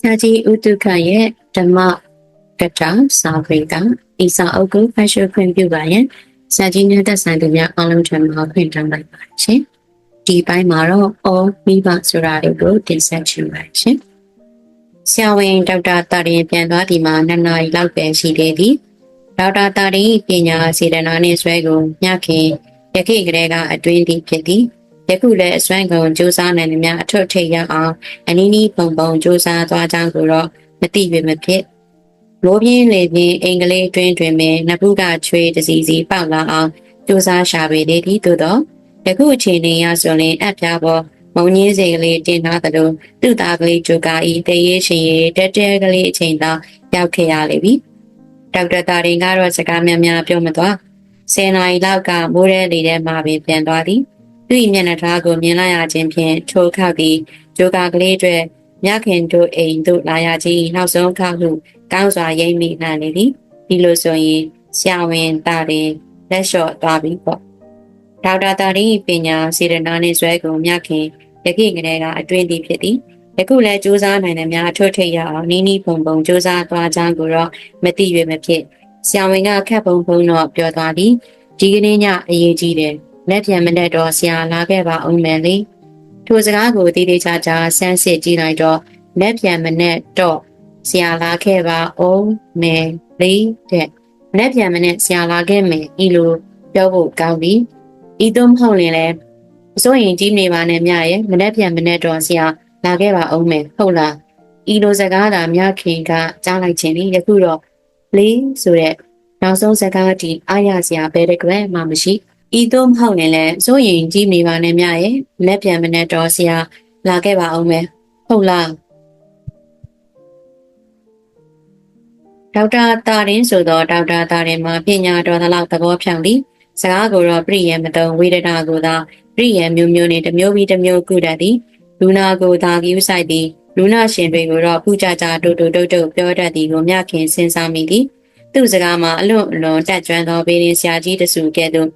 ဆရာကြီးဥတုခရဲ့ဓမ္မကထာစာပေကဤစာအုပ်ကိုဖတ်ရှုခွင့်ပြုပါရန်ဆရာကြီးနဲ့သက်ဆိုင်သူများအားလုံးထံမှာခွင့်တောင်းလိုက်ပါရှင်ဒီပိုင်းမှာတော့အောမိဘဆိုတာလေးကိုတင်ဆက်ချင်ပါတယ်ရှင်ဆရာဝန်ဒေါက်တာတာရင်ပြန်သွားဒီမှာနှစ်နာရီလောက်ပဲရှိသေးသည်ဒေါက်တာတာရင်ပညာစေတနာနှင့်ဆွဲကိုညခင်ယခိကလေးကအတွင်းသည်ဖြစ်သည် ယခုလည်းအစွမ်းကုန်စူးစမ်းနိုင်သမျှအထွတ်ထိပ်ရအောင်အနည်းနည်းပုံပုံစူးစမ်းသွားကြောင်းကိုတော့မသိရမဖြစ်လိုပြင်းလေပြင်းအင်္ဂလိပ်တွင်တွင်ပင်နဖူးကချွေးတစီစီပေါက်လာအောင်စူးစမ်းရှာပေလေသည်သို့တော့ယခုအချိန်တွင်ရဆိုရင်အပ်ပြားပေါ်မုံကြီးစိတ်ကလေးတင်ထားသလိုသူ့သားကလေးဂျိုကာဤတရေရှင်ရေတက်တဲကလေးအချိန်သာရောက်ခဲ့ရလေပြီဒေါက်တာတာရင်ကတော့စကားများများပြောမသွားဆယ်နာရီလောက်ကမိုးရဲလေထဲမှာပင်ပြန်သွားသည် သူ့၏မျက်နှာထားကိုမြင်လိုက်ရခြင်းဖြင့်ထိုခေတ်သည်ဂျိုကာကလေးတွေမြခင်တို့အိမ်သို့လာရခြင်းနောက်ဆုံးခေတ်ဟုကောင်းစွာရိမ့်မိနှံနေသည်ဒီလိုဆိုရင်ဆရာဝန်တာရင်လက်လျှော့သွားပြီပေါ့ဒေါက်တာတာရီပညာစေရနာနှင့်ဇွဲကိုမြခင်ယခိကလေးကအတွင်းသည်ဖြစ်သည်ယခုလည်းစူးစမ်းနိုင်တဲ့များအထွတ်ထိပ်ရအောင်နီးနီးပုံပုံစူးစမ်းသွားကြောင်းကိုတော့မသိရမဖြစ်ဆရာဝန်ကခက်ပုံပုံတော့ပြောသွားသည်ဒီကနေ့ညအရေးကြီးတယ် လက်ပြန်မနဲ့တော့ဆရာလာခဲ့ပါအောင်မယ်လေထိုစကားကိုတိတိကျကျဆန်းစစ်ကြည့်လိုက်တော့လက်ပြန်မနဲ့တော့ဆရာလာခဲ့ပါအောင်မယ်လေတဲ့လက်ပြန်မနဲ့ဆရာလာခဲ့မယ်ဤလိုပြောဖို့ကောင်းပြီဤသို့မဟုတ်ရင်လည်းအစိုးရင်ကြီးနေပါနဲ့မြရဲ့မနဲ့ပြန်မနဲ့တော့ဆရာလာခဲ့ပါအောင်မယ်ဟုတ်လားဤလိုစကားသာမြခင်ကကြားလိုက်ခြင်းဒီယခုတော့လေးဆိုတဲ့နောက်ဆုံးစကားဒီအားရစရာဘယ်တကွဲမှမရှိ ဤသို့မဟုတ်ရင်လည်းစိုးရင်ကြီးနေပါနဲ့မြရဲ့လက်ပြန်မနဲ့တော့ဆရာလာခဲ့ပါအောင်မယ်ဟုတ်လားဒေါက်တာတာရင်ဆိုတော့ဒေါက်တာတာရင်မှာပညာတော်သလောက်သဘောဖြောင်းသည်စကားကိုတော့ပြည့်ရမတုံဝေဒနာကိုသာပြည့်ရမျိုးမျိုးနဲ့တစ်မျိုးပြီးတစ်မျိုးကုတတ်သည်လူနာကိုသာကြည့်ဆိုင်သည်လူနာရှင်တွေကိုတော့ပူကြကြတူတူတုတ်တုတ်ပြောတတ်သည်ကိုမြခင်စဉ်းစားမိသည်သူ့စကားမှာအလွန်အလွန်တက်ကြွသောဘေးရင်ဆရာကြီးတစုကဲ့သို့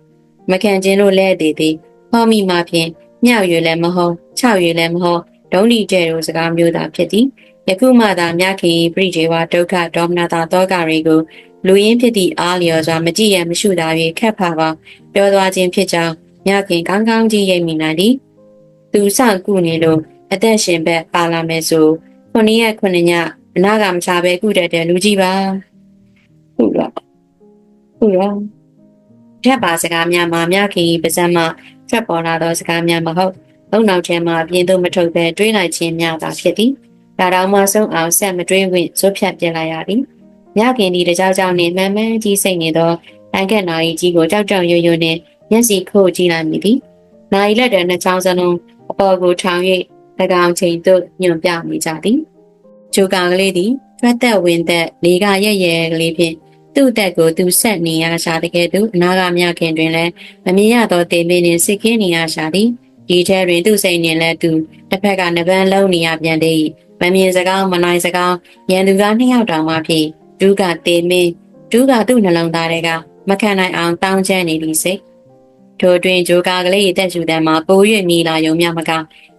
မခံခြင်းလို့လဲသေးသည်ဟောမိမှဖြင့်မြောက်ရွယ်လည်းမဟုတ်ခြောက်ရွယ်လည်းမဟုတ်ဒုံးဒီကျဲတို့စကားမျိုးသာဖြစ်သည်ယခုမှသာမြခင်ပြိကျေဝဒုက္ခဒေါမနတာတောကတွေကိုလူရင်းဖြစ်သည့်အားလျော်စွာမကြည့်ရမရှုသာ၍ခက်ဖာပါပြောသွားခြင်းဖြစ်ကြောင်းမြခင်ကောင်းကောင်းကြီးရိပ်မိနိုင်သည်သူစကုနေလို့အသက်ရှင်ဘက်ပါလာမယ်ဆိုခုနှစ်ရက်ခုနှစ်ညအနာကမချပဲကုတတ်တဲ့လူကြီးပါဟုတ်လားဟုတ်လား ထက်ပါစကားများမှာမြခင်ပါဇက်မှထွက်ပေါ်လာသောစကားများမဟုတ်လုံနောက်ထဲမှာပြင်းသို့မထုတ်ပဲတွေးလိုက်ခြင်းများသာဖြစ်သည်ဒါတောင်မှဆုံးအောင်ဆက်မတွေးဝင်ဇွတ်ဖြတ်ပြလိုက်ရသည်မြခင်ဒီတကြောက်ကြောက်နှင့်မှန်မှန်ကြီးစိတ်နေသောတန်ခက်နာရီကြီးကိုကြောက်ကြောက်ရွရွနှင့်မျက်စိခိုးကြည့်လိုက်မိသည်နာရီလက်တဲ့နှစ်ချောင်းစလုံးအပေါ်ကိုထောင်၍၎င်းချိန်သို့ညွန်ပြမိကြသည်ဂျိုကာကလေးသည်ထွက်သက်ဝင်သက်လေကရက်ရဲကလေးဖြင့် သူ့တက်ကိုသူဆက်နေရရှာတကယ်သူအနာဂမြခင်တွင်လည်းမမြင်ရသောတေမင်းနှင့်စစ်ကင်းနေရရှာသည်ဒီထဲတွင်သူ့စိတ်နှင့်လည်းသူတစ်ဖက်ကနပန်းလုံးနေရပြန်သည်မမြင်စကားမနိုင်စကားရန်သူကနှစ်ယောက်တောင်မှဖြစ်ဒုကတေမင်းဒုကသူ့နှလုံးသားတွေကမခံနိုင်အောင်တောင်းချမ်းနေသည်စိတ်ထိုတွင်ဂျိုကာကလေးတက်ရှူတမ်းမှာပို၍မြည်လာယုံမြမက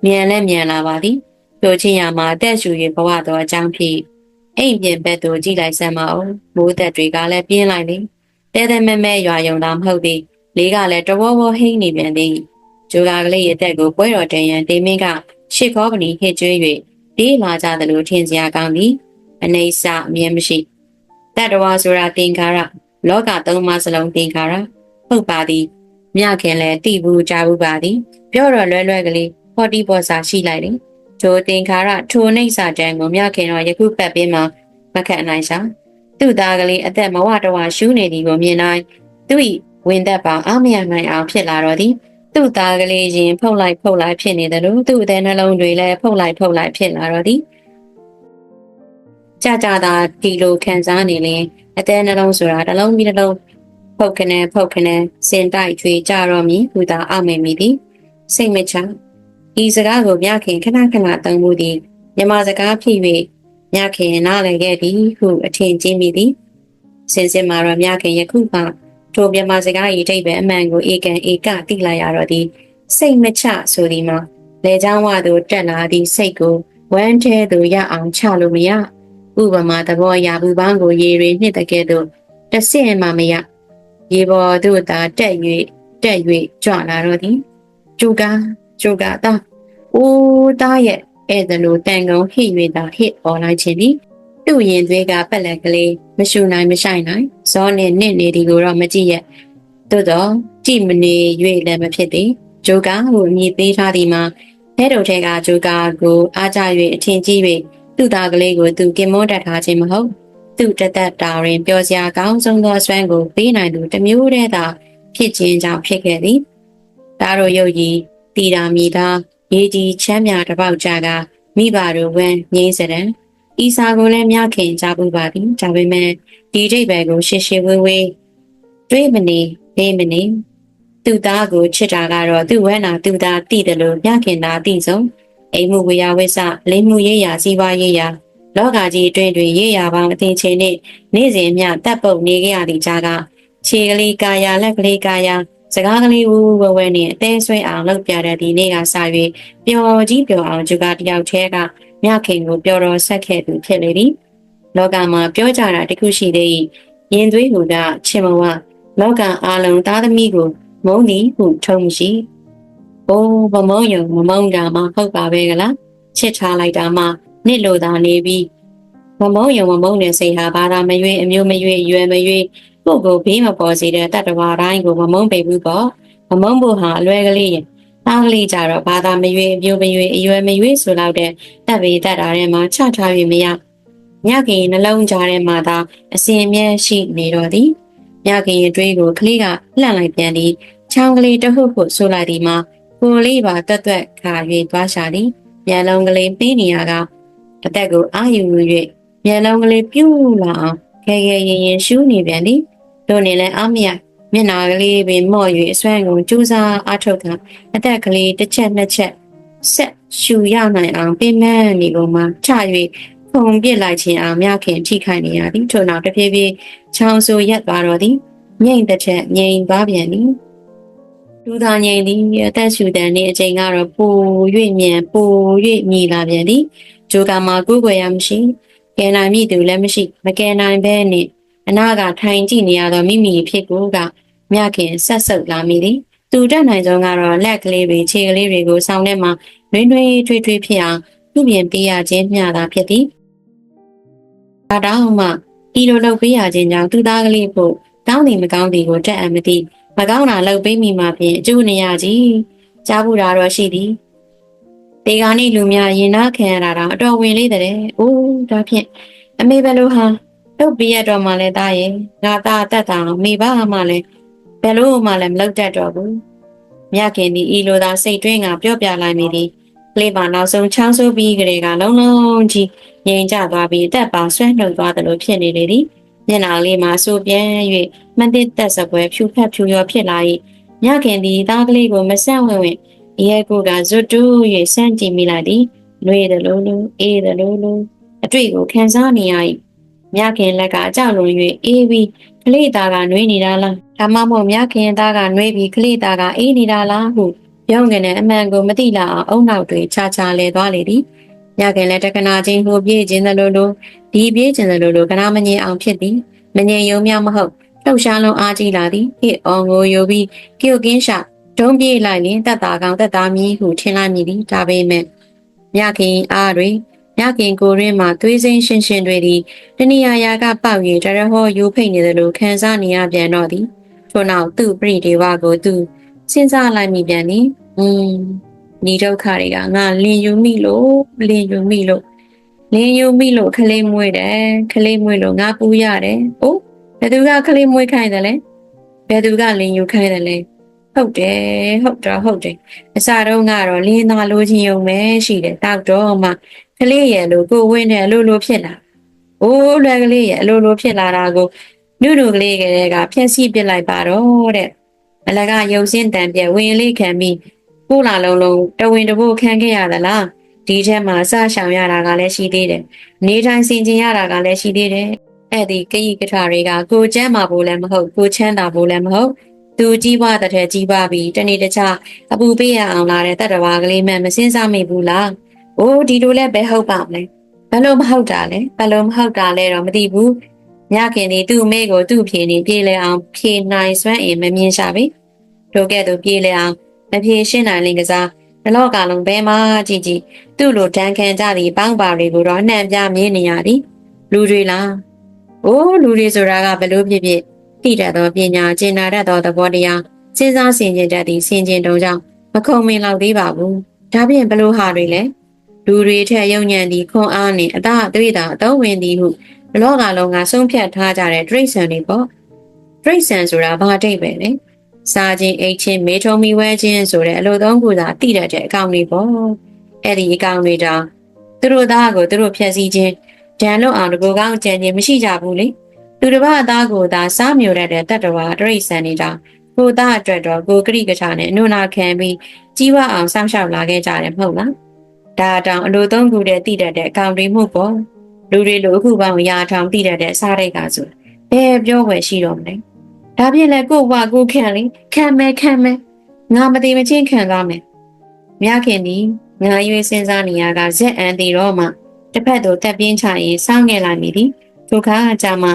မြန်လဲမြန်လာပါသည်တို့ချင်းရမှာတက်ရှူ၍ဘဝတော်အကြောင်းဖြစ် အိမ်ပြင်ဘက်သို့ကြည့်လိုက်စမ်းပါဦးမိုးသက်တွေကလည်းပြင်းလိုက်လေတဲတဲမဲမဲရွာယုံတာမဟုတ်သည်လေးကလည်းတဝဝဟိမ့်နေပြန်သည်ဂျိုကာကလေးရဲ့တက်ကိုပွဲတော်တန်ရန်တေမင်းကရှစ်ခေါပနီဟစ်ကျွေး၍တေးလာကြသလိုထင်စရာကောင်းသည်အနေဆအမြဲမရှိတတဝါဆိုတာသင်္ခါရလောကသုံးပါးစလုံးသင်္ခါရဟုတ်ပါသည်မြခင်လည်းတိဘူးကြဘူးပါသည် ပြောတော့လွဲလွဲကလေးဟော်တီပေါ်စာရှိလိုက်တယ် ဂျိုသင်္ခါရထိုနှိမ့်စာတန်းကိုမြခင်တော့ယခုပတ်ပင်းမှာမခက်နိုင်ရှာသူ့သားကလေးအသက်မဝတဝရှူးနေသည်ကိုမြင်တိုင်းသူ့၏ဝင်သက်ပါအမရနိုင်အောင်ဖြစ်လာတော့သည်သူ့သားကလေးရင်ဖုတ်လိုက်ဖုတ်လိုက်ဖြစ်နေတယ်လို့သူ့အသေးနှလုံးတွေလည်းဖုတ်လိုက်ဖုတ်လိုက်ဖြစ်လာတော့သည်ကြကြသာဒီလိုခံစားနေရင်အသေးနှလုံးဆိုတာတစ်လုံးပြီးတစ်လုံးဖုတ်ခနဲဖုတ်ခနဲစင်တိုက်ချွေကြတော့မည်ဟူသာအောက်မိမိသည်စိတ်မချ ဤစကားကိုမြခင်ခဏခဏသုံးမှုသည်မြမစကားဖြစ်၍မြခင်နားလည်ခဲ့သည်ဟုအထင်ကြီးမိသည်စင်စစ်မှာတော့မြခင်ယခုမှထိုမြမစကားဤတိတ်ပဲအမှန်ကိုဧကန်ဧကသိလိုက်ရတော့သည်စိတ်မချဆိုသည်မှာလေချောင်းဝသို့တက်လာသည့်စိတ်ကိုဝမ်းထဲသို့ရအောင်ချလို့မရဥပမာသဘောရာဘူးပန်းကိုရေတွေနှစ်တကဲ့သို့တစ်စင်မှမရရေပေါ်သို့သာတက်၍တက်၍ကြွလာတော့သည်ကျူကာ ကျူကာတာအိုးသားရဲ့အဲ့ဒါလိုတန်ကုန်းဟိ၍သာဟစ်ပေါ်လိုက်ခြင်းသည်သူ့ရင်သွေးကပက်လက်ကလေးမရှူနိုင်မဆိုင်နိုင်ဇောနဲ့နစ်နေသည်ကိုတော့မကြည့်ရဲ့သို့တော့ကြည့်မနေ၍လည်းမဖြစ်သည်ဂျိုကာကိုအမည်ပေးထားသည်မှာအဲတို့ထဲကဂျိုကာကိုအားကြ၍အထင်ကြီး၍သူ့သားကလေးကိုသူကင်မွန်းတတ်ထားခြင်းမဟုတ်သူ့တသက်တာတွင်ပျော်စရာကောင်းဆုံးသောစွမ်းကိုပေးနိုင်သူတစ်မျိုးတည်းသာဖြစ်ခြင်းကြောင့်ဖြစ်ခဲ့သည်ဒါတို့ယုတ်ကြီး တီတာမီသားရေကြီးချမ်းမြတစ်ပေါက်ကြကမိဘတို့ဝမ်းငိမ့်စတဲ့ဤစာကိုလည်းမြခင်ကြပူပါသည်ဒါပေမဲ့ဒီဒိတ်ဘယ်ကိုရှေ့ရှေ့ဝေးဝေးတွေးမနေနေမနေသူ့သားကိုချစ်တာကတော့သူ့ဝဲနာသူ့သားတည်တယ်လို့မြခင်သားတည်ဆုံးအိမ်မှုဝေယဝိဆလိမ်မှုရေးရာစီးပွားရေးရာလောကကြီးအတွင်းတွင်ရေးရာပေါင်းအသင်ချင်းနှင့်နေ့စဉ်မျှတပ်ပုတ်နေကြရသည့်ကြားကခြေကလေးကာယာလက်ကလေးကာယာ စကားကလေးဝူဝဝဲနဲ့အသေးဆွဲအောင်လုပ်ပြတဲ့ဒီနေ့ကစ၍ပျော်ကြီးပျော်အောင်ဂျူကတယောက်တည်းကမြခင်ကိုပျော်တော်ဆက်ခဲ့သူဖြစ်လေသည်လောကမှာပြောကြတာတခုရှိသေး၏ရင်သွေးဟူကချင်မဝလောကအားလုံးသားသမီးကိုမုန်းသည်ဟုထုံးမရှိ။အိုးမမုန်းယုံမမုန်းတာမှဟုတ်ပါပဲကလား။ချစ်ထားလိုက်တာမှနစ်လို့သာနေပြီးမမုန်းယုံမမုန်းတဲ့စိတ်ဟာဘာသာမရွေးအမျိုးမရွေးရွယ်မရွေး ကိုယ့်ကိုဘေးမပေါ်စေတဲ့တတ္တဝါတိုင်းကိုမမုန်းပေဘူးပေါ့။မမုန်းဖို့ဟာအလွယ်ကလေးရင်သားကလေးကြတော့ဘာသာမရွေးအမျိုးမရွေးအရွယ်မရွေးဆိုတော့တဲ့တပ်ပေတတ်တာထဲမှာချထား၍မရ။ညခင်နှလုံးကြားထဲမှာသာအစဉ်အမြဲရှိနေတော့သည်။ညခင်ရဲ့တွေးကိုကလေးကလှန့်လိုက်ပြန်သည်ချောင်းကလေးတဟုတ်ဖို့ဆိုလိုက်ဒီမှာကိုလေးပါတက်တက်ခါ၍သွားရှာသည်မျက်လုံးကလေးပြီးနေရကအသက်ကိုအာယူ၍မျက်လုံးကလေးပြူးလာအောင်ခဲခဲရင်ရင်ရှူးနေပြန်သည် တို့နေလဲအမရမျက်နာကလေးပင်မော့၍အစွမ်းကိုကြိုးစားအားထုတ်ကအသက်ကလေးတစ်ချက်နှစ်ချက်ဆက်ရှူရနိုင်အောင်ပြင်းမနေကုန်မှချ၍ခုံပြစ်လိုက်ခြင်းအောင်မြခင်ထိခိုက်နေရသည်ထို့နောက်တဖြည်းဖြည်းချောင်းဆူရက်သွားတော့သည်ငိမ့်တစ်ချက်ငိမ့်သွားပြန်သည်လူသားငိမ့်သည်အသက်ရှူတဲ့နေ့အချိန်ကတော့ပို၍မြန်ပို၍မြည်လာပြန်သည်ဂျိုကာမှာကိုယ်ွယ်ရမရှိကဲနိုင်မိသူလည်းမရှိ မကဲနိုင်ဘဲနဲ့ အနာကထိုင်ကြည့်နေရတော့မိမိဖြစ်ကိုကမြခင်ဆက်ဆုပ်လာမိသည်သူတက်နိုင်ဆုံးကတော့လက်ကလေးတွေခြေကလေးတွေကိုဆောင်းထဲမှာနှွေးနှွေးထွေးထွေးဖြစ်အောင်ပြုပြင်ပေးရခြင်းမျှသာဖြစ်သည်ဒါတောင်မှဤလိုလုပ်ပေးရခြင်းကြောင့်သူသားကလေးဖို့ကောင်းသည်မကောင်းသည်ကိုတက်အံမသိမကောင်းတာလုပ်ပေးမိမှဖြင့်အကျိုးနေရကြီးကြားဘူးတာတော့ရှိသည်ဒီကနေ့လူများရင်နာခံရတာတော့အတော်ဝင်လေးတဲ့။အိုးဒါဖြင့်အမေဘယ်လိုဟာ လုပ်ပြရတော့မှလဲသားရဲ့ငါသားအသက်တာမေဘာမှလဲဘယ်လိုမှလည်းမလုပ်တတ်တော့ဘူး။မြခင်ဒီဤလိုသာစိတ်တွင်းကပြောပြလိုက်မိသည်ကလေးပါနောက်ဆုံးချောင်းဆိုးပြီးကလေးကလုံးလုံးကြီးငြိမ်ကျသွားပြီးအသက်ပါဆွဲနှုတ်သွားတယ်လို့ဖြစ်နေလေသည်မျက်နှာလေးမှာစိုးပြန်၍မန်းတစ်သက်စပွဲဖြူဖက်ဖြူရောဖြစ်လာ၏မြခင်သည်သားကလေးကိုမဆန့်ဝင်ဝင်ရဲကိုကဇွတ်တူး၍စမ်းကြည့်မိလိုက်သည်နှွေးတယ်လို့လို့အေးတယ်လို့လို့အတွေ့ကိုခံစားနေရ၏ မြခင်လက်ကအကြောက်လွန်၍အေးပြီးကလေးသားကနှွေးနေတာလားဒါမှမဟုတ်မြခင်သားကနှွေးပြီးကလေးသားကအေးနေတာလားဟုပြောင်းငင်တဲ့အမှန်ကိုမသိလာအောင်အုံနောက်တွေခြားခြားလဲသွားလေသည်မြခင်လည်းတက္ကနာချင်းဟိုပြေးခြင်းသလိုလိုဒီပြေးခြင်းသလိုလိုကနာမငြင်အောင်ဖြစ်သည်မငြင်ယုံမြောက်မဟုတ်လှုပ်ရှားလုံးအားကြီးလာသည်ဟစ်အောင်ကိုယိုပြီးကီယိုကင်းရှာဒုံပြေးလိုက်ရင်တက်တာကောင်တက်သားမီးဟုထင်လိုက်မိသည်ဒါပေမဲ့မြခင်အားတွေ မြခင်ကိုရင်းမှာသွေးစိမ်းရှင်းရှင်းတွေသည်တဏှာရာကပေါက်၍တရဟောယူဖိတ်နေသလိုခံစားနေရပြန်တော့သည်ထို့နောက်သူ့ပရိဒေဝကိုသူစဉ်းစားလိုက်မိပြန်သည်อืมဒီဒုက္ခတွေကငါလင်ယူမိလို့လင်ယူမိလို့လင်ယူမိလို့ခလေးမွေးတယ်ခလေးမွေးလို့ငါပူရတယ်။အိုးဘယ်သူကခလေးမွေးခိုင်းတယ်လဲ။ဘယ်သူကလင်ယူခိုင်းတယ်လဲ။ဟုတ်တယ်ဟုတ်တော့ဟုတ်တယ်။အစတုန်းကတော့လင်းသားလိုချင်ုံပဲရှိတယ်။တောက်တော့မှ ကလေးရဲ့လိုကိုဝင်းနဲ့အလိုလိုဖြစ်လာ။အိုးလွယ်ကလေးရဲ့အလိုလိုဖြစ်လာတာကိုနုနုကလေးကလေးကဖျက်ဆီးပစ်လိုက်ပါတော့တဲ့။အလကရုပ်စင်းတန်ပြက်ဝင်လေးခံပြီးကိုလာလုံးလုံးတဝင်းတပို့ခံခဲ့ရသလား။ဒီထဲမှာစရှောင်ရတာကလည်းရှိသေးတယ်။နေတိုင်းစင်ကျင်ရတာကလည်းရှိသေးတယ်။အဲ့ဒီကိကထာတွေကကိုကျမ်းမာဖို့လည်းမဟုတ်ကိုချမ်းသာဖို့လည်းမဟုတ်သူကြီးပွားတဲ့ကြီးပွားပြီးတနေ့တခြားအပူပေးရအောင်လာတဲ့တတ္တဝါကလေးမှမစင်းစားမိဘူးလား။ အိုးဒီလိုလည်းပဲဟုတ်ပါမလဲ။ဘယ်လိုမဟုတ်တာလဲ။ဘယ်လိုမဟုတ်တာလဲတော့မသိဘူး။ညခင်ဒီသူ့အမေကိုသူ့ဖြေနေပြေးလဲအောင်ဖြေနိုင်စွမ်းအင်မမြင်ရှာပြီ။တို့ကဲ့သို့ပြေးလဲအောင်မဖြေရှင်းနိုင်လင်ကစားဘလော့ကလုံးဘဲမှာကြည့်ကြည့်သူ့လိုတန်ခံကြသည့်ပေါင်းပါတွေကိုတော့နှံ့ပြမြင်နေရသည်။လူတွေလား။အိုးလူတွေဆိုတာကဘယ်လိုဖြစ်ဖြစ်သိတတ်သောပညာကျင်နာတတ်သောသဘောတရားစဉ်းစားဆင်ခြင်တတ်သည့်ဆင်ခြင်တုံကြောင့်မခုံမင်လောက်သေးပါဘူး။ဒါပြင်ဘလို့ဟာတွေလဲ လူတွေထက်ယုံညံ့သည့်ခွန်အားနှင့်အသာအသွေးသာအသုံးဝင်သည်ဟုဘလော့ကလုံးကဆုံးဖြတ်ထားကြတဲ့ဒရိတ်ဆန်တွေပေါ့။ဒရိတ်ဆန်ဆိုတာဘာအတိတ်ပဲလဲ။စားခြင်းအိတ်ချင်းမေထုံမီဝဲခြင်းဆိုတဲ့အလိုသုံးခုသာတိတတ်တဲ့အကောင်တွေပေါ့။အဲ့ဒီအကောင်တွေတောင်သူတို့သားကိုသူတို့ဖျက်ဆီးခြင်းဒဏ်လွတ်အောင်တကူကောင်းကြံခြင်းမရှိကြဘူးလေ။သူတစ်ပါးအသားကိုသာစားမျိုးတတ်တဲ့တတ္တဝါဒရိတ်ဆန်တွေတောင်ကိုသားအတွက်တော့ကိုကရိကထာနဲ့အနုနာခံပြီးကြီးဝအောင်စောင့်ရှောက်လာခဲ့ကြတယ်မဟုတ်လား ဒါတောင်အလိုသုံးခုတည်းတည်တတ်တဲ့အကောင်တွေမှုပေါ့လူတွေလိုအခုပေါင်းရာထောင်တည်တတ်တဲ့စားတဲ့ကဆိုဘယ်ပြောွယ်ရှိတော့မလဲဒါပြင်လေကို့ဝကိုခံလေခံမဲခံမဲငါမတိမချင်းခံသွားမယ်မြခင်ဒီငါရွေးစဉ်းစားနေရကဇက်အန်တီတော့မှတစ်ဖက်သို့တက်ပြင်းချရင်စောင်းငယ်လာမိသည်ထိုခါအကြမှာ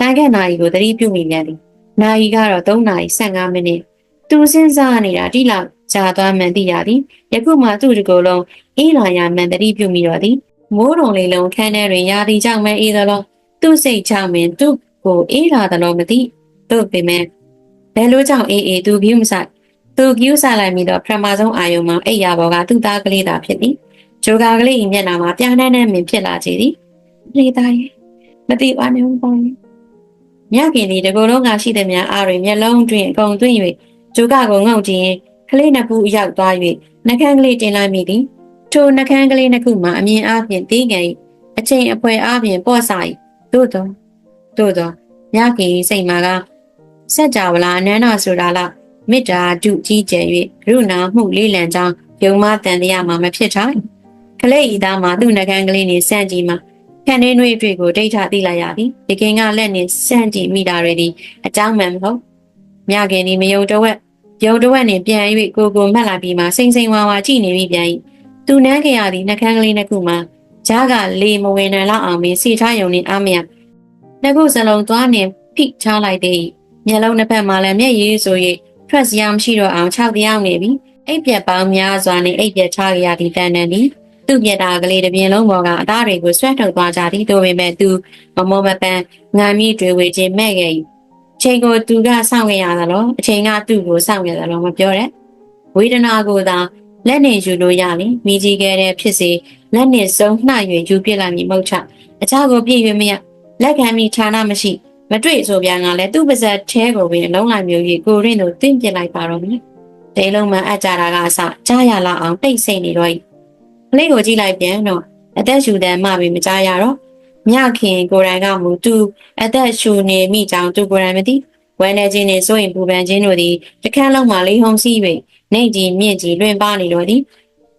တန်ခက်နာရီကိုသတိပြုမိပြန်သည်နာရီကတော့3နာရီ15မိနစ် သူစဉ်းစားနေတာတိလောက်ကြာသွားမှန်သိရသည်ယခုမှသူ့ဒီကိုယ်လုံးအေးလာရမှန်တတိပြုမိတော့သည်မိုးတုံလေးလုံးခန်းထဲတွင်ရာသီကြောင့်မဲအေးသလိုသူ့စိတ်ချမင်သူ့ကိုအေးလာသလိုမသိတို့ပေမဲ့ဘယ်လိုကြောင့်အေးအေးသူကြည့်မဆိုင်သူကြည့်စားလိုက်ပြီးတော့ပထမဆုံးအာယုံမှာအိယာဘော်ကသူ့သားကလေးသာဖြစ်သည်ဂျိုကာကလေးမျက်နှာမှာပြားနှမ်းနှမ်းမြင်ဖြစ်လာကြသည်လေသားရဲ့မသိပါနဲ့ဘောင်းမြခင်ဒီတကူလုံးကရှိသည်များအားတွေမျက်လုံးတွင်အကုန်သွင်း၍ ဂျိုကာကိုငုံကြည့်ရင်ကလေးနှစ်ခုရောက်သွား၍နှကန်းကလေးတင်လိုက်မိသည်ထိုနှကန်းကလေးနှစ်ခုမှာအမြင်အားဖြင့်တီးငယ်အချိန်အဖွဲအားဖြင့်ပေါ့စာ၏သို့တော့သို့တော့မြခင်စိတ်မှာကစက်ကြဝဠာအနန္တဆိုတာလားမေတ္တာဒုကြီးကျယ်၍ကရုဏာမှုလေးလံကြောင်းယုံမတန်တရားမှာမဖြစ်ထိုင်ကလေးဤသားမှာသူ့နှကန်းကလေးနေစန့်ကြည့်မှာခန်းနှွေးတွေ့ကိုဒိဋ္ဌသိလိုက်ရသည်ဒီကင်ကလက်နှင့်စန့်ကြည့်မိတာတွေဒီအကြောင်းမှန်မဟုတ်မြခင်ဒီမယုံတော့ဝက် ယုံတော့နဲ့ပြန်၍ကိုကိုမှတ်လာပြီးမှစိမ့်စိမ့်ဝါဝါကြည့်နေပြီပြန်၏သူနန်းခရသည်နှကန်းကလေးနှစ်ခုမှာဂျားကလေမဝင်နိုင်လောက်အောင်မင်းစီထားယုံနေအားမရနှစ်ခုစလုံးသွားနေဖိချလိုက်သည်မျက်လုံးနှစ်ဖက်မှာလည်းမျက်ရည်ဆို၍ထွက်စရာမရှိတော့အောင်ခြောက်ပြောင်းနေပြီအိပ်ပြက်ပေါင်းများစွာနဲ့အိပ်ပြက်ချရသည်တန်တန်သည်သူ့မျက်တာကလေးတစ်ပြင်းလုံးပေါ်ကအသားတွေကိုဆွဲထုတ်သွားကြသည်တို့ပေမဲ့သူမမောမပန်းငါမိတွေဝေခြင်းမဲ့ခဲ့၏ ချိန်ကိုသူကစောင့်ခဲ့ရသလိုအချိန်ကသူ့ကိုစောင့်ခဲ့သလိုမပြောတဲ့ဝေဒနာကိုသာလက်နဲ့ယူလို့ရလိမိကြီးခဲ့တဲ့ဖြစ်စေလက်နဲ့စုံနှှ၍ယူပြလိုက်မိမဟုတ်ချအခြားကိုပြည့်၍မရလက်ခံမိဌာနမရှိမတွေ့ဆိုပြန်ကလည်းသူ့ပါဇက်ထဲကိုပင်လုံးလိုက်မျိုးကြီးကိုရင်းတို့တင်းပြလိုက်ပါတော့မယ်ဒေလုံးမှအကြတာကအစကြားရလောက်အောင်တိတ်ဆိတ်နေတော့ကလေးကိုကြည့်လိုက်ပြန်တော့အသက်ရှူတဲ့မှပဲမကြားရတော့ မြခင်ကိုယ်တိုင်ကမူသူအသက်ရှူနေမိကြောင်သူကိုယ်တိုင်မသိဝမ်းနေခြင်းနဲ့စိုးရင်ပူပန်ခြင်းတို့သည်တခန်းလုံးမှာလေးဟုံစီး၍နေကြီးမြင့်ကြီးလွင်ပါနေတော့သည်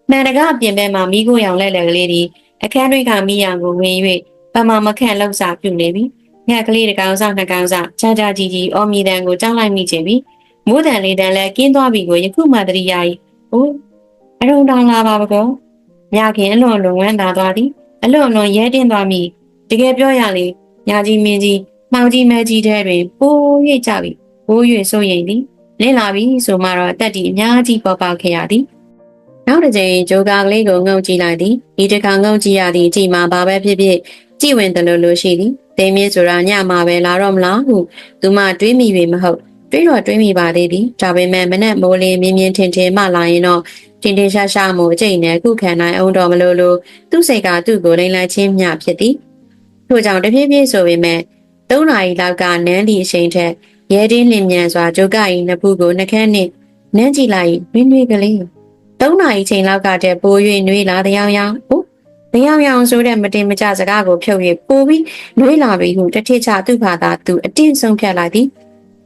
မှန်တကားပြင်ပန်းမှာမိခိုးရောင်လဲလှယ်ကလေးသည်အခန်းတွေကမိရံကိုဝင်၍ပမာမခန့်လောက်စာပြုနေပြီငှက်ကလေးတကောင်စားနှစ်ကောင်စားချာချာကြီးကြီးအော်မီတန်ကိုကြောက်လိုက်မိချင်ပြီမိုးတန်လေးတန်လဲကင်းသွားပြီကိုယခုမှတတိယကြီးဟိုးအရုံတောင်လာပါဘကောမြခင်အလွန်လွန်ဝမ်းသာသွားသည်အလွန်လွန်ရဲတင်းသွားမိ တကယ်ပြောရလေညာကြီးမင်းကြီးမှောင်ကြီးမဲကြီးတဲ့တွင်ပိုးရိတ်ကြပြီပိုး၍စိုးရိမ်သည်လင်းလာပြီဆိုမှတော့အသက်တီအများကြီးပေါ်ပေါက်ခဲ့ရသည်နောက်တစ်ချိန်ဂျိုကာကလေးကိုငုံကြည့်လိုက်သည်ဒီတစ်ခါငုံကြည့်ရသည်ကြည်မှာဘာပဲဖြစ်ဖြစ်ကြည်ဝင်တယ်လို့လို့ရှိသည်သိမင်းဆိုတာညမှာပဲလာတော့မလားဟုသူမတွေးမိပြီမဟုတ်တွေးတော့တွေးမိပါသေးသည်ဒါပေမဲ့မနဲ့မိုးလေးမြင်းမြင်းထင်ထင်မှလာရင်တော့တင်တင်ရှားရှားမှုအကျိန်နဲ့ခုခံနိုင်အောင်တော့မလို့လို့သူ့စိတ်ကသူ့ကိုလိမ့်လိုက်ချင်းမျှဖြစ်သည် ထို့ကြောင့်တဖြည်းဖြည်းဆိုပေမဲ့သုံးနာရီလောက်ကနန်းဒီအချိန်ထက်ရဲတင်းလင်မြန်စွာဂျိုကကြီးနှစ်ဖူးကိုနှကန်းနှင့်နန်းကြည့်လိုက်ဝင်းနှွေးကလေးသုံးနာရီချိန်လောက်ကတည်းပိုး၍နှွေးလာတဲ့ရောင်ရောင်အိုးတရားရောင်ဆိုတဲ့မတင်မကြစကားကိုဖြုတ်၍ပိုးပြီးနှွေးလာပြီဟုတထစ်ချသူ့ဘာသာသူအတင်းဆုံးဖြတ်လိုက်သည်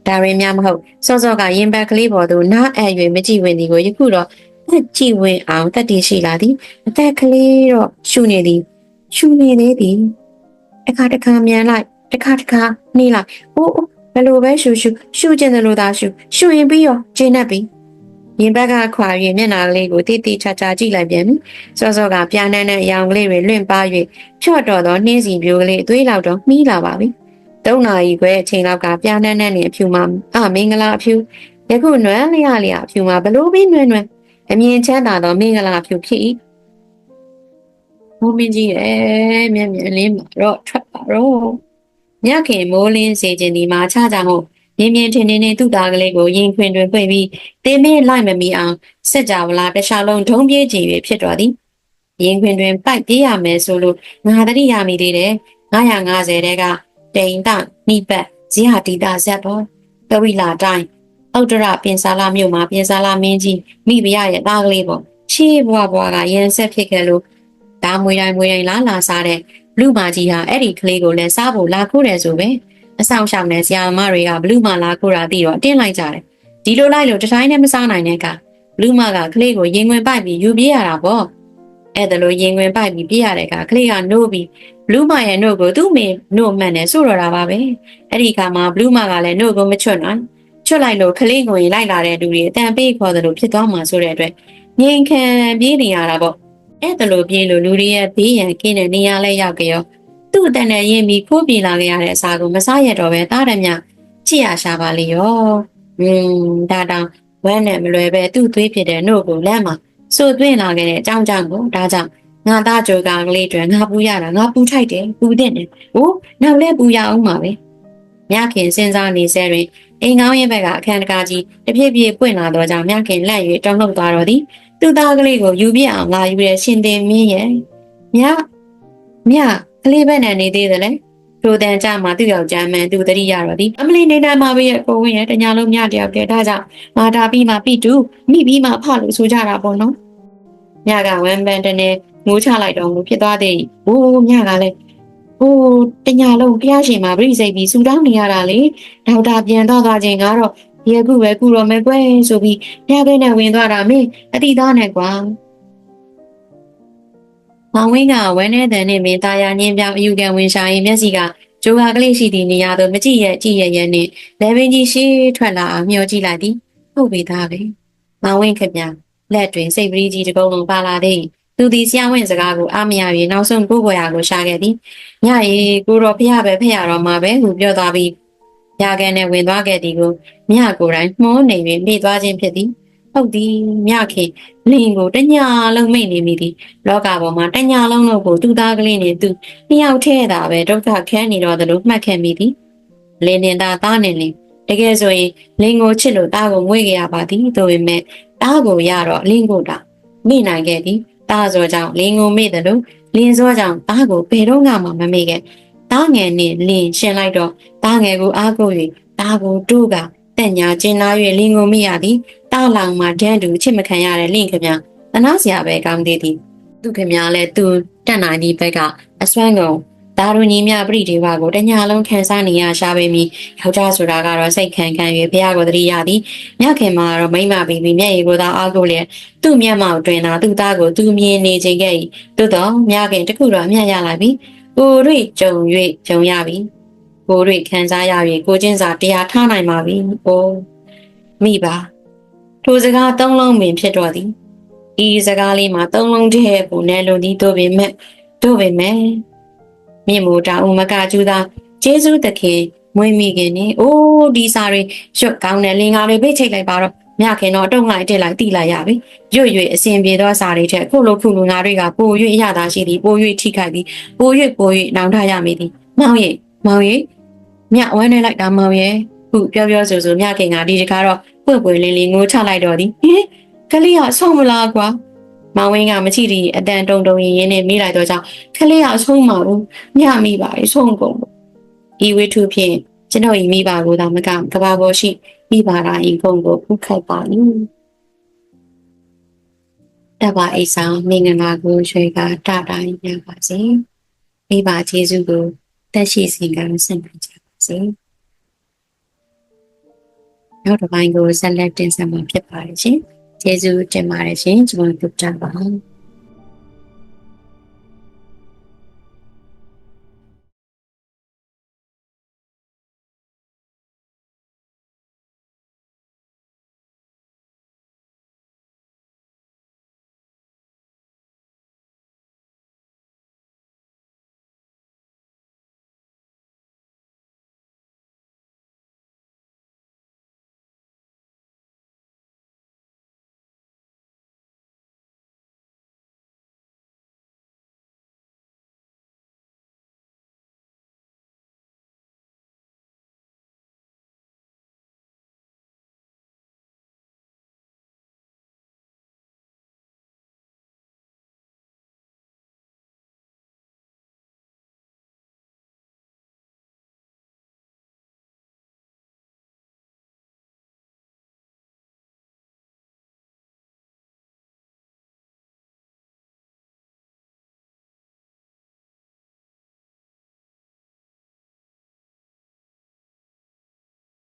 ဒါရင်များမဟုတ်စောစောကရင်ဘက်ကလေးပေါ်သို့နားအပ်၍မကြည့်ဝင်သည်ကိုယခုတော့အကြည့်ဝင်အောင်တတ်တည်ရှိလာသည်အသက်ကလေးတော့ရှူနေသည်ရှူနေသေးသည် အခါတစ်ခါမြန်လိုက်တစ်ခါတစ်ခါနှေးလိုက်အိုးအိုးဘယ်လိုပဲရှူရှူရှူကျင်တယ်လို့သာရှူရှူရင်ပြီးရောကျင်းနေပြီရင်ဘက်ကခွာ၍မျက်နှာလေးကိုတိတိချာချာကြည့်လိုက်ပြန်ပြီစောစောကပြာနန်းတဲ့အယောင်ကလေးတွေလွင့်ပါ၍ချော့တော်သောနှင်းစီပြိုကလေးအသွေးလောက်တော့မှီးလာပါပြီသုံးနာရီခွဲအချိန်လောက်ကပြာနန်းနဲ့နေအဖြူမှာအမင်္ဂလာအဖြူယခုနွမ်းလျလျအဖြူမှာဘလို့ပြီးနွမ်းနွမ်းအမြင်ချမ်းသာသောမင်္ဂလာအဖြူဖြစ်၏ မိုးမင်းကြီးရဲ့မျက်မြင်လေးမှာတော့ထွက်ပါတော့မြခင်မိုးလင်းစေခြင်းဒီမှာချကြမို့မြင်မြင်ထင်ထင်နဲ့သူ့သားကလေးကိုရင်ခွင်တွင်ဖွင့်ပြီးတင်းမင်းလိုက်မမီအောင်စစ်ကြဝလာတစ်ခြားလုံးဒုံပြေးကြည့်၍ဖြစ်တော်သည်ရင်ခွင်တွင်ပိုက်ပြေးရမယ်ဆိုလို့ငါတတိရမိသေးတယ်950တဲကတိန်တနိပတ်ဇီဟာတီတာဇက်ပေါ်ပဝိလာတိုင်းအောက်တရပြင်စာလာမြို့မှာပြင်စာလာမင်းကြီးမိဖုရားရဲ့သားကလေးပေါ့ရှေးဘွားဘွားကရန်ဆက်ဖြစ်ခဲ့လို့ ဒါမွေတိုင်းမွေတိုင်းလာလာစားတဲ့လူမကြီးဟာအဲ့ဒီကလေးကိုလည်းစားဖို့လာခိုးတယ်ဆိုပဲအဆောင်ရှောင်တဲ့ဆရာမတွေကဘလူးမလာခိုးတာသိတော့အတင်းလိုက်ကြတယ်ဒီလိုလိုက်လို့တတိုင်းနဲ့မစားနိုင်တဲ့ကဘလူးမကကလေးကိုရင်ဝင်ပိုက်ပြီးယူပြေးရတာပေါ့အဲ့ဒါလိုရင်ဝင်ပိုက်ပြီးပြေးရတဲ့ကကလေးကနိုးပြီးဘလူးမရဲ့နို့ကိုသူ့မေနို့မှန်တယ်ဆိုတော့တာပါပဲအဲ့ဒီခါမှာဘလူးမကလည်းနို့ကိုမချွတ်နိုင်ချွတ်လိုက်လို့ကလေးကိုရင်လိုက်လာတဲ့လူတွေအတန်ပေးခေါ်တယ်လို့ဖြစ်သွားမှာဆိုတဲ့အတွက်ငင်ခံပြေးနေရတာပေါ့ အဲ့ဒါလိုပြေးလို့လူတွေရဲ့ဘေးရန်ကင်းတဲ့နေရာလဲရောက်ကြရောသူ့အတန်နဲ့ရင်းပြီးခိုးပြေးလာခဲ့ရတဲ့အစာကိုမစားရတော့ပဲတားတယ်မြကြည့်ရရှာပါလေရောอืมဒါတောင်ဝမ်းနဲ့မလွယ်ပဲသူ့သွေးဖြစ်တဲ့နှုတ်ကိုလက်မှာစိုးသွင်းလာခဲ့တဲ့အကြောင်းကြောင့်ကိုဒါကြောင့်ငါသားကြိုကကလေးတွေငါပူရတာငါပူထိုက်တယ်ပူတဲ့တယ်ဟိုနောက်လဲပူရအောင်ပါပဲမြခင်စဉ်းစားနေစဲတွင်အိမ်ကောင်းရဲ့ဘက်ကအခန်းတကားကြီးတဖြည်းဖြည်းပွင့်လာတော့ကြောင့်မြခင်လက်၍တောင်းလုပ်သွားတော့သည် သူ့သားကလေးကိုယူပြအောင်လာယူတဲ့ရှင်သင်မင်းရဲ့မြမြကလေးဘက်နဲ့နေသေးတယ်လေထိုတန်ကြမှာသူ့ယောက်ျားမှန်သူတတိရတော့သည်အမလီနေတာမှာပဲရဲ့ကိုဝင်းရဲ့တညာလုံးမြတယောက်တည်းဒါကြောင့်မာတာပြီးမှပြီးတူမိပြီးမှဖလို့ဆိုကြတာပေါ့နော်မြကဝမ်းပန်းတနေငိုးချလိုက်တော့လို့ဖြစ်သွားသေး။အိုးမြကလည်းဟိုတညာလုံးဖျားရှင်မှာပြိစိတ်ပြီးဆူတောင်းနေရတာလေ။ဒေါက်တာပြန်တော့သွားခြင်းကတော့ ဒီအခုပဲကုတော့မယ်ကွယ်ဆိုပြီးမြခဲနဲ့ဝင်သွားတာမင်းအတိသားနဲ့ကွာ။မောင်ဝင်းကဝမ်းနေတဲ့နဲ့မင်းသားရညင်းပြောင်းအယူခံဝင်ရှာရင်မျက်စိကဂျိုဟာကလေးရှိသည့်နေရာသို့မကြည့်ရဲ့ကြည့်ရဲ့ရဲ့နဲ့လေပင်ကြီးရှေးထွက်လာအောင်မျှော်ကြည့်လိုက်သည်။ဟုတ်ပြီသားပဲ။မောင်ဝင်းခင်ဗျာလက်တွင်စိတ်ပရိကြီးတစ်ကုံလုံးပါလာသည်။သူသည်ဆရာဝန်စကားကိုအားမရ၍နောက်ဆုံးကိုယ်ပေါ်ရာကိုရှာခဲ့သည်။ညရီကိုတော့ဖျပဲဖျတော့မှာပဲဟုပြောသွားပြီး ရကန်နဲ့ဝင်သွားခဲ့သည်ကိုမြကိုယ်တိုင်မှုန်းနေ၍မိသွားခြင်းဖြစ်သည်။ဟုတ်သည်မြခင်လင်းကိုတညာလုံးမိတ်နေမိသည်လောကပေါ်မှာတညာလုံးလို့ကိုသူ့သားကလေးနဲ့သူနှစ်ယောက်ထဲတာပဲဒုက္ခခဲနေတော့သလိုမှတ်ခဲ့မိသည်လင်းနေတာသားနေလင်းတကယ်ဆိုရင်လင်းကိုချစ်လို့သားကိုမွေးကြရပါသည်ဒါပေမဲ့သားကိုရတော့လင်းကိုတာမိနိုင်ခဲ့သည်သားစောကြောင့်လင်းကိုမိတယ်လို့လင်းစောကြောင့်သားကိုဘယ်တော့မှမမေ့ခဲ့ သားငယ်နဲ့လင်းရှင်လိုက်တော့သားငယ်ကိုအားကိုး၍သားကိုတို့ကတက်ညာကျင်လာ၍လင်းကိုမိရသည်တားလောင်မှာဒန်းတူချစ်မခံရတဲ့လင့်ခင်ဗျတနာစရာပဲကောင်းသေးသည်သူခင်ဗျလည်းသူတက်နိုင်ဒီဘက်ကအစွမ်းကုန်ဒါရူညီမြပရိဒေဝကိုတညာလုံးခံစားနေရရှာပေမီယောက်ျားဆိုတာကတော့စိတ်ခံခံ၍ဘုရားကိုတတိရသည်မြခင်မှာတော့မိမပြီးပြီးမျက်ရည်ကိုသာအားကိုလျက်သူ့မျက်မှောက်တွင်သာသူ့သားကိုသူမြင်နေခြင်းခဲ့၏သို့တော့မြခင်တခုတော့အမျက်ရလာပြီ ကိုရိကြုံ၍ကြုံရပြီကိုရိခံစားရ၍ကိုချင်းစာတရားထားနိုင်ပါပြီ။အိုးမိပါထိုစကားသုံးလုံးပင်ဖြစ်တော့သည်ဤစကားလေးမှာသုံးလုံးတည်းပူနေလို့ဒီတို့ပင်မဲ့တို့ပင်မဲ့မြင့်မိုးတာဦးမကကျူသာကျေးဇူးသခင်မွေးမိခင်နေအိုးဒီစာတွေရွတ်ကောင်းတဲ့လင်္ကာတွေပိတ်ချိတ်လိုက်ပါတော့ မြခင်တော့တုံးလိုက်တက်လိုက်တိလိုက်ရပြီရွတ်ရွတ်အစဉ်ပြေသောစာတွေထက်ခုလိုခုလိုငါတွေကပို၍ရတာရှိသည်ပို၍ထိခိုက်သည်ပို၍ပို၍နောင်ထရမိသည်မောင်ရဲ့မောင်ရဲ့မြဝမ်းနေလိုက်တာမောင်ရဲ့ခုပြောပြောဆိုဆိုမြခင်ကဒီတခါတော့ပွင့်ပွင့်လင်းလင်းငိုချလိုက်တော့သည်ဟင်ကလေးကဆုံးမလားကွာမောင်ဝင်းကမချီတီအတန်တုံတုံရင်ရင်းနဲ့မိလိုက်တော့ကြောင့်ကလေးကဆုံးမဘူးညမိပါလေဆုံးကုန်ဤဝိထုဖြင့် ကျွန်တော်ဤမိပါကိုသာမကကဘာပေါ်ရှိမိပါတာဤကုန်ကိုဥခိုက်ပါလိတဘာအိဆောင်မင်္ဂလာကိုရွှေကတတိုင်းရပါစေမိဘကျေးဇူးကိုတက်ရှိစီကံဆင့်ပြကြပါစေနောက်တစ်ပိုင်းကိုဆက်လက်တင်ဆက်မှာဖြစ်ပါတယ်ရှင်ကျေးဇူးတင်ပါတယ်ရှင်ကျွန်တော်တို့ကြပါ